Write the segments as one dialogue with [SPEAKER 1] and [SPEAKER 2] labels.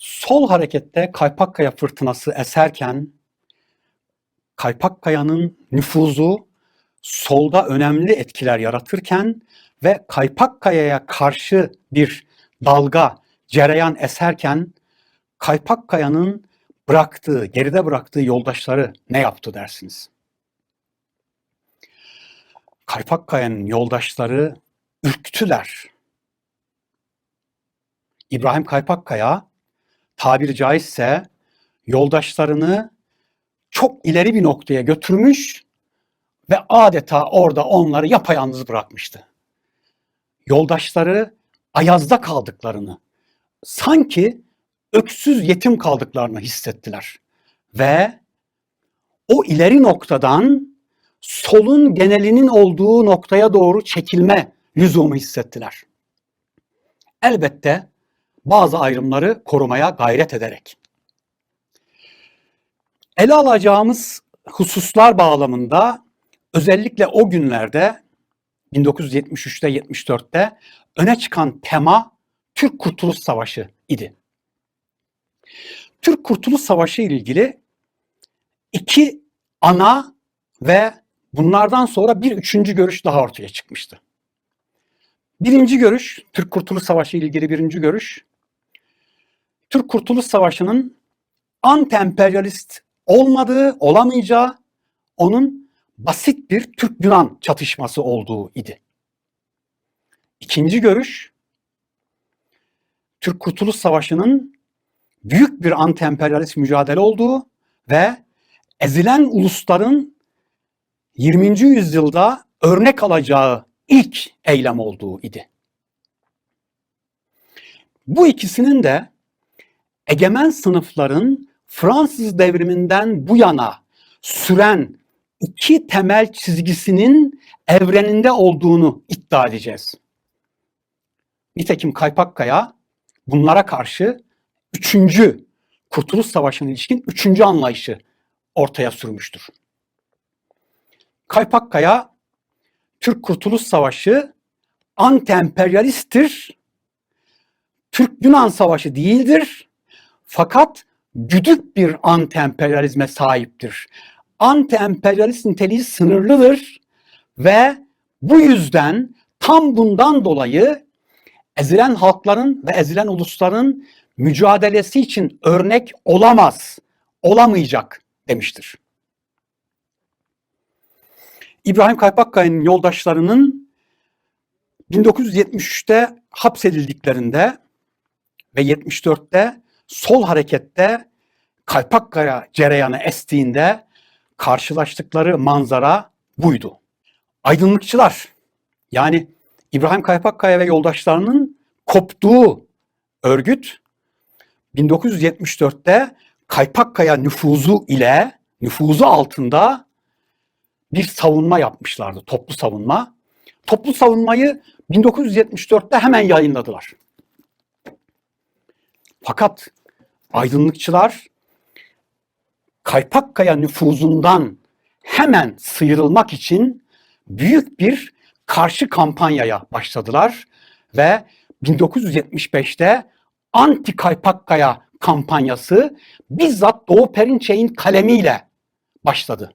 [SPEAKER 1] Sol harekette Kaypakkaya fırtınası eserken Kaypakkaya'nın nüfuzu solda önemli etkiler yaratırken ve Kaypakkaya'ya karşı bir dalga, cereyan eserken Kaypakkaya'nın bıraktığı, geride bıraktığı yoldaşları ne yaptı dersiniz? Kaypakkaya'nın yoldaşları ürktüler. İbrahim Kaypakkaya tabiri caizse yoldaşlarını çok ileri bir noktaya götürmüş ve adeta orada onları yapayalnız bırakmıştı. Yoldaşları ayazda kaldıklarını, sanki öksüz yetim kaldıklarını hissettiler. Ve o ileri noktadan solun genelinin olduğu noktaya doğru çekilme lüzumu hissettiler. Elbette bazı ayrımları korumaya gayret ederek. Ele alacağımız hususlar bağlamında özellikle o günlerde 1973'te 74'te öne çıkan tema Türk Kurtuluş Savaşı idi. Türk Kurtuluş Savaşı ile ilgili iki ana ve bunlardan sonra bir üçüncü görüş daha ortaya çıkmıştı. Birinci görüş, Türk Kurtuluş Savaşı ile ilgili birinci görüş, Türk Kurtuluş Savaşı'nın anti-emperyalist olmadığı, olamayacağı, onun basit bir Türk-Yunan çatışması olduğu idi. İkinci görüş, Türk Kurtuluş Savaşı'nın büyük bir anti-emperyalist mücadele olduğu ve ezilen ulusların 20. yüzyılda örnek alacağı ilk eylem olduğu idi. Bu ikisinin de egemen sınıfların Fransız devriminden bu yana süren iki temel çizgisinin evreninde olduğunu iddia edeceğiz. Nitekim Kaypakkaya bunlara karşı üçüncü Kurtuluş Savaşı'na ilişkin üçüncü anlayışı ortaya sürmüştür. Kaypakkaya Türk Kurtuluş Savaşı anti-emperyalisttir. Türk-Yunan Savaşı değildir. Fakat güdük bir anti-emperyalizme sahiptir. Anti-emperyalist niteliği sınırlıdır ve bu yüzden tam bundan dolayı ezilen halkların ve ezilen ulusların mücadelesi için örnek olamaz, olamayacak demiştir. İbrahim Kaypakkaya'nın yoldaşlarının 1973'te hapsedildiklerinde ve 74'te sol harekette Kaypakkaya cereyanı estiğinde karşılaştıkları manzara buydu. Aydınlıkçılar yani İbrahim Kaypakkaya ve yoldaşlarının koptuğu örgüt 1974'te Kaypakkaya nüfuzu ile nüfuzu altında bir savunma yapmışlardı, toplu savunma. Toplu savunmayı 1974'te hemen yayınladılar. Fakat aydınlıkçılar Kaypakkaya nüfuzundan hemen sıyrılmak için büyük bir karşı kampanyaya başladılar ve 1975'te anti Kaypakkaya kampanyası bizzat Doğu Perinçek'in kalemiyle başladı.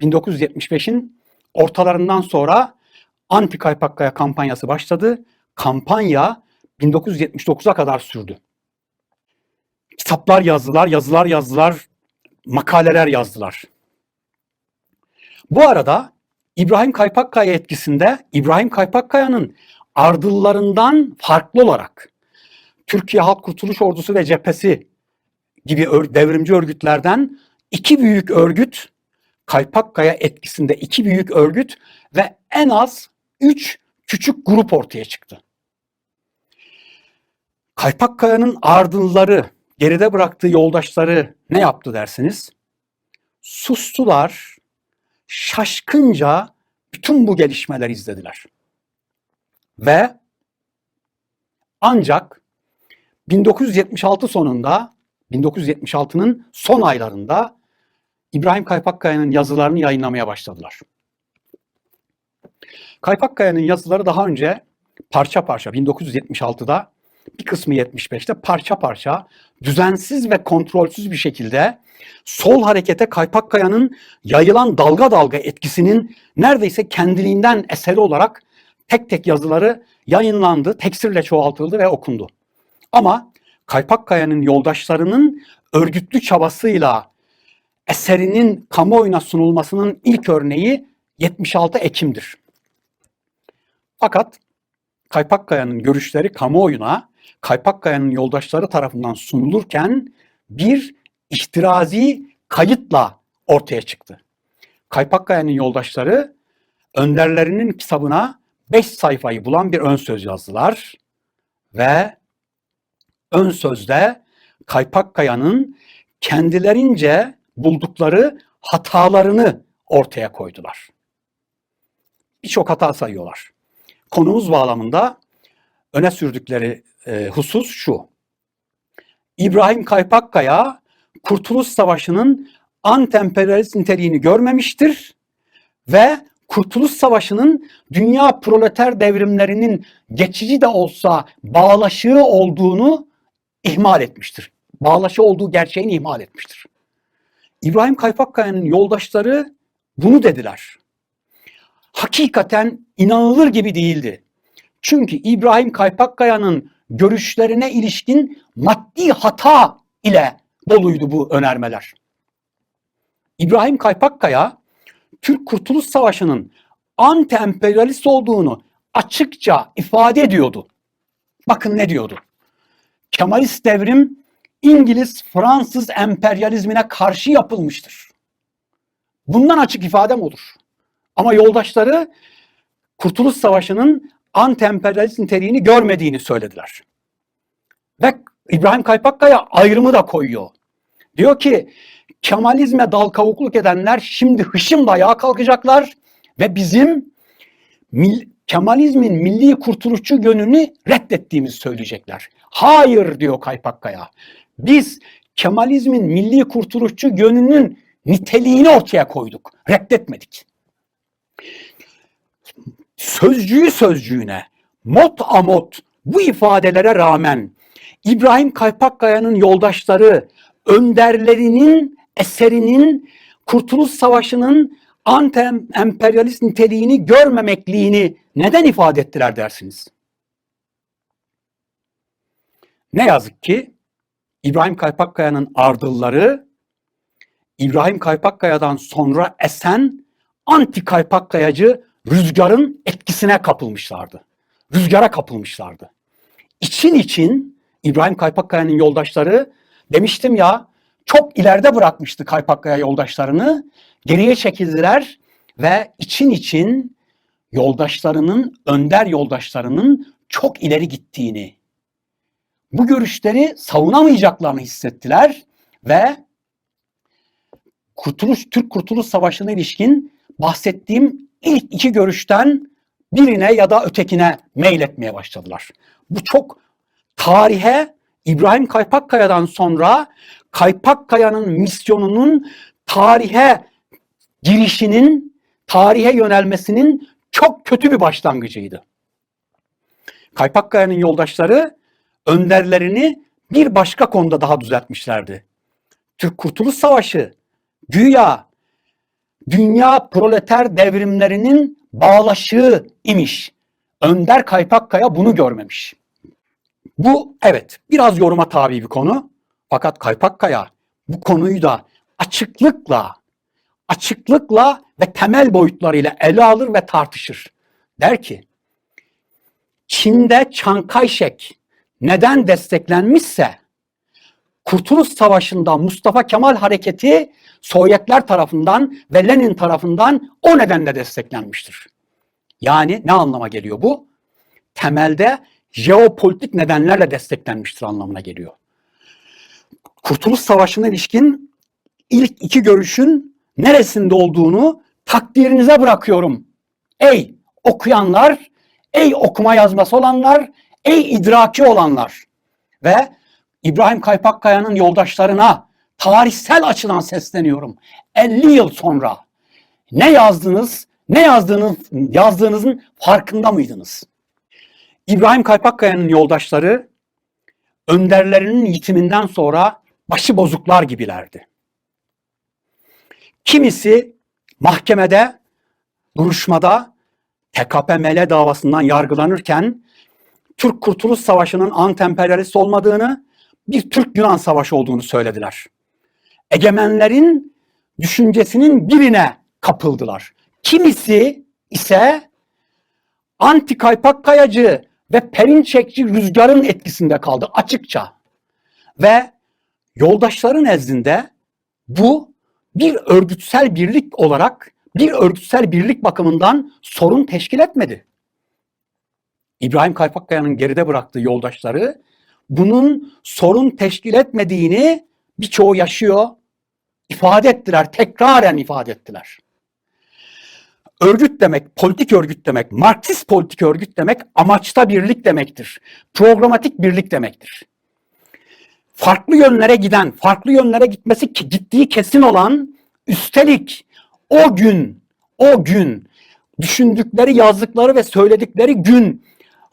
[SPEAKER 1] 1975'in ortalarından sonra anti Kaypakkaya kampanyası başladı. Kampanya 1979'a kadar sürdü. Kitaplar yazdılar, yazılar yazdılar, makaleler yazdılar. Bu arada İbrahim Kaypakkaya etkisinde İbrahim Kaypakkaya'nın ardıllarından farklı olarak Türkiye Halk Kurtuluş Ordusu ve Cephesi gibi devrimci örgütlerden iki büyük örgüt Kaypakkaya etkisinde iki büyük örgüt ve en az üç küçük grup ortaya çıktı. Kaypakkaya'nın ardılları, geride bıraktığı yoldaşları ne yaptı dersiniz? Sustular, şaşkınca bütün bu gelişmeleri izlediler. Ve ancak 1976 sonunda 1976'nın son aylarında İbrahim Kaypakkaya'nın yazılarını yayınlamaya başladılar. Kaypakkaya'nın yazıları daha önce parça parça 1976'da bir kısmı 75'te parça parça düzensiz ve kontrolsüz bir şekilde sol harekete Kaypak Kaya'nın yayılan dalga dalga etkisinin neredeyse kendiliğinden eseri olarak tek tek yazıları yayınlandı, teksirle çoğaltıldı ve okundu. Ama Kaypak Kaya'nın yoldaşlarının örgütlü çabasıyla eserinin kamuoyuna sunulmasının ilk örneği 76 Ekim'dir. Fakat Kaypakkaya'nın görüşleri kamuoyuna Kaypakkaya'nın yoldaşları tarafından sunulurken bir ihtirazi kayıtla ortaya çıktı. Kaypakkaya'nın yoldaşları önderlerinin kitabına 5 sayfayı bulan bir ön söz yazdılar ve ön sözde Kaypakkaya'nın kendilerince buldukları hatalarını ortaya koydular. Birçok hata sayıyorlar. Konumuz bağlamında öne sürdükleri e, husus şu. İbrahim Kaypakkaya Kurtuluş Savaşı'nın antemperyalist niteliğini görmemiştir ve Kurtuluş Savaşı'nın dünya proleter devrimlerinin geçici de olsa bağlaşığı olduğunu ihmal etmiştir. Bağlaşı olduğu gerçeğini ihmal etmiştir. İbrahim Kaypakkaya'nın yoldaşları bunu dediler. Hakikaten inanılır gibi değildi. Çünkü İbrahim Kaypakkaya'nın görüşlerine ilişkin maddi hata ile doluydu bu önermeler. İbrahim Kaypakkaya Türk Kurtuluş Savaşı'nın anti-emperyalist olduğunu açıkça ifade ediyordu. Bakın ne diyordu? Kemalist devrim İngiliz Fransız emperyalizmine karşı yapılmıştır. Bundan açık ifadem olur. Ama yoldaşları Kurtuluş Savaşı'nın anti-emperyalist niteliğini görmediğini söylediler. Ve İbrahim Kaypakkaya ayrımı da koyuyor. Diyor ki Kemalizme dal kavukluk edenler şimdi hışımla ayağa kalkacaklar ve bizim mil, Kemalizmin milli kurtuluşçu yönünü reddettiğimizi söyleyecekler. Hayır diyor Kaypakkaya. Biz Kemalizmin milli kurtuluşçu yönünün niteliğini ortaya koyduk. Reddetmedik. Sözcüğü sözcüğüne, mot amot bu ifadelere rağmen İbrahim Kaypakkaya'nın yoldaşları önderlerinin eserinin Kurtuluş Savaşı'nın anti-emperyalist niteliğini görmemekliğini neden ifade ettiler dersiniz? Ne yazık ki İbrahim Kaypakkaya'nın ardılları İbrahim Kaypakkaya'dan sonra esen anti Kaypakkayacı rüzgarın etkisine kapılmışlardı. Rüzgara kapılmışlardı. İçin için İbrahim Kaypakkaya'nın yoldaşları demiştim ya çok ileride bırakmıştı Kaypakkaya yoldaşlarını. Geriye çekildiler ve için için yoldaşlarının, önder yoldaşlarının çok ileri gittiğini, bu görüşleri savunamayacaklarını hissettiler ve Kurtuluş Türk Kurtuluş Savaşı'na ilişkin bahsettiğim ilk iki görüşten birine ya da ötekine meyletmeye başladılar. Bu çok tarihe İbrahim Kaypakkaya'dan sonra Kaypakkaya'nın misyonunun tarihe girişinin, tarihe yönelmesinin çok kötü bir başlangıcıydı. Kaypakkaya'nın yoldaşları önderlerini bir başka konuda daha düzeltmişlerdi. Türk Kurtuluş Savaşı güya dünya proleter devrimlerinin bağlaşığı imiş. Önder Kaypakkaya bunu görmemiş. Bu evet biraz yoruma tabi bir konu. Fakat Kaypakkaya bu konuyu da açıklıkla, açıklıkla ve temel boyutlarıyla ele alır ve tartışır. Der ki, Çin'de Çankayşek neden desteklenmişse, Kurtuluş Savaşı'nda Mustafa Kemal Hareketi Sovyetler tarafından ve Lenin tarafından o nedenle desteklenmiştir. Yani ne anlama geliyor bu? Temelde jeopolitik nedenlerle desteklenmiştir anlamına geliyor. Kurtuluş Savaşı'na ilişkin ilk iki görüşün neresinde olduğunu takdirinize bırakıyorum. Ey okuyanlar, ey okuma yazması olanlar, ey idraki olanlar ve İbrahim Kaypakkaya'nın yoldaşlarına tarihsel açıdan sesleniyorum. 50 yıl sonra ne yazdınız, ne yazdığınız, yazdığınızın farkında mıydınız? İbrahim Kaypakkaya'nın yoldaşları önderlerinin yitiminden sonra başı bozuklar gibilerdi. Kimisi mahkemede, duruşmada TKP-ML davasından yargılanırken Türk Kurtuluş Savaşı'nın antemperyalist olmadığını, bir Türk-Yunan savaşı olduğunu söylediler. Egemenlerin düşüncesinin birine kapıldılar. Kimisi ise anti kaypak kayacı ve perinçekçi rüzgarın etkisinde kaldı açıkça. Ve yoldaşların nezdinde bu bir örgütsel birlik olarak bir örgütsel birlik bakımından sorun teşkil etmedi. İbrahim Kaypakkaya'nın geride bıraktığı yoldaşları bunun sorun teşkil etmediğini birçoğu yaşıyor, ifade ettiler, tekraren ifade ettiler. Örgüt demek, politik örgüt demek, Marksist politik örgüt demek amaçta birlik demektir. Programatik birlik demektir. Farklı yönlere giden, farklı yönlere gitmesi gittiği kesin olan, üstelik o gün, o gün düşündükleri, yazdıkları ve söyledikleri gün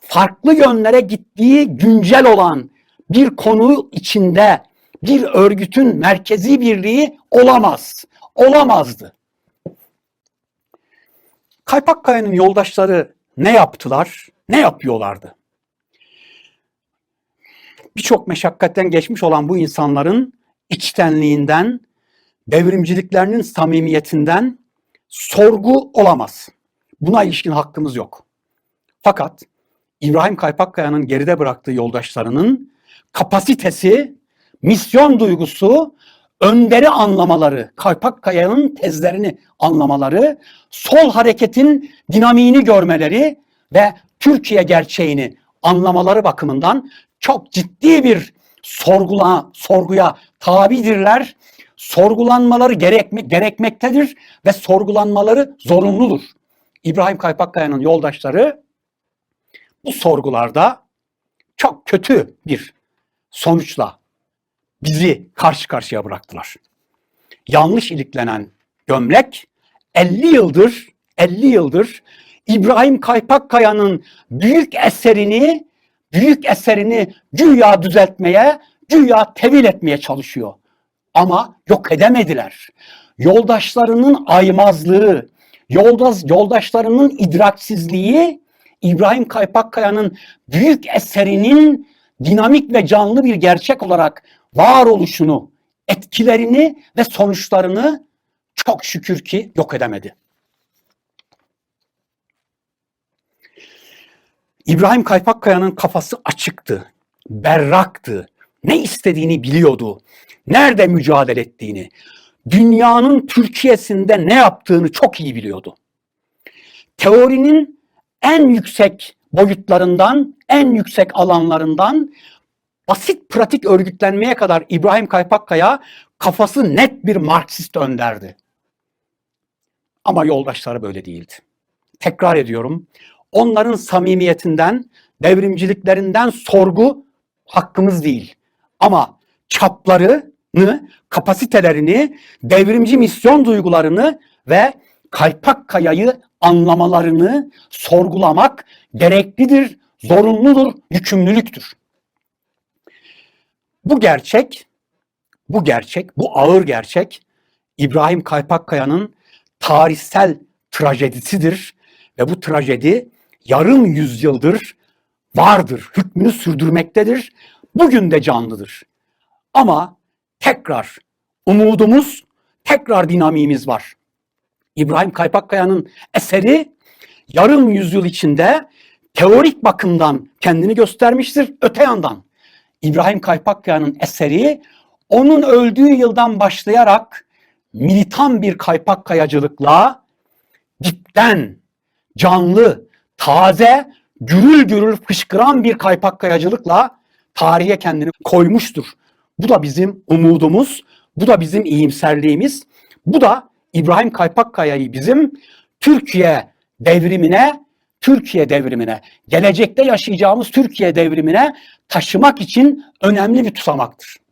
[SPEAKER 1] farklı yönlere gittiği güncel olan bir konu içinde bir örgütün merkezi birliği olamaz. Olamazdı. Kaypakkaya'nın yoldaşları ne yaptılar? Ne yapıyorlardı? Birçok meşakkatten geçmiş olan bu insanların içtenliğinden, devrimciliklerinin samimiyetinden sorgu olamaz. Buna ilişkin hakkımız yok. Fakat İbrahim Kaypakkaya'nın geride bıraktığı yoldaşlarının kapasitesi, misyon duygusu, önderi anlamaları, Kaypakkaya'nın tezlerini anlamaları, sol hareketin dinamiğini görmeleri ve Türkiye gerçeğini anlamaları bakımından çok ciddi bir sorgula, sorguya tabidirler. Sorgulanmaları gerekme, gerekmektedir ve sorgulanmaları zorunludur. İbrahim Kaypakkaya'nın yoldaşları bu sorgularda çok kötü bir sonuçla bizi karşı karşıya bıraktılar. Yanlış iliklenen gömlek 50 yıldır 50 yıldır İbrahim Kaypakkaya'nın büyük eserini büyük eserini güya düzeltmeye, güya tevil etmeye çalışıyor. Ama yok edemediler. Yoldaşlarının aymazlığı, yoldaş, yoldaşlarının idraksizliği İbrahim Kaypakkaya'nın büyük eserinin dinamik ve canlı bir gerçek olarak varoluşunu, etkilerini ve sonuçlarını çok şükür ki yok edemedi. İbrahim Kaypakkaya'nın kafası açıktı, berraktı. Ne istediğini biliyordu. Nerede mücadele ettiğini, dünyanın Türkiye'sinde ne yaptığını çok iyi biliyordu. Teorinin en yüksek boyutlarından, en yüksek alanlarından basit pratik örgütlenmeye kadar İbrahim Kaypakkaya kafası net bir Marksist önderdi. Ama yoldaşları böyle değildi. Tekrar ediyorum. Onların samimiyetinden, devrimciliklerinden sorgu hakkımız değil. Ama çaplarını, kapasitelerini, devrimci misyon duygularını ve Kaypakkaya'yı anlamalarını sorgulamak gereklidir, zorunludur, yükümlülüktür. Bu gerçek, bu gerçek, bu ağır gerçek İbrahim Kaypakkaya'nın tarihsel trajedisidir ve bu trajedi yarım yüzyıldır vardır, hükmünü sürdürmektedir. Bugün de canlıdır. Ama tekrar umudumuz, tekrar dinamiğimiz var. İbrahim Kaypakkaya'nın eseri yarım yüzyıl içinde teorik bakımdan kendini göstermiştir. Öte yandan İbrahim Kaypakkaya'nın eseri onun öldüğü yıldan başlayarak militan bir kaypakkayacılıkla dipten canlı, taze, gürül gürül fışkıran bir kaypakkayacılıkla tarihe kendini koymuştur. Bu da bizim umudumuz, bu da bizim iyimserliğimiz, bu da İbrahim Kaypakkaya'yı bizim Türkiye devrimine, Türkiye devrimine, gelecekte yaşayacağımız Türkiye devrimine taşımak için önemli bir tutamaktır.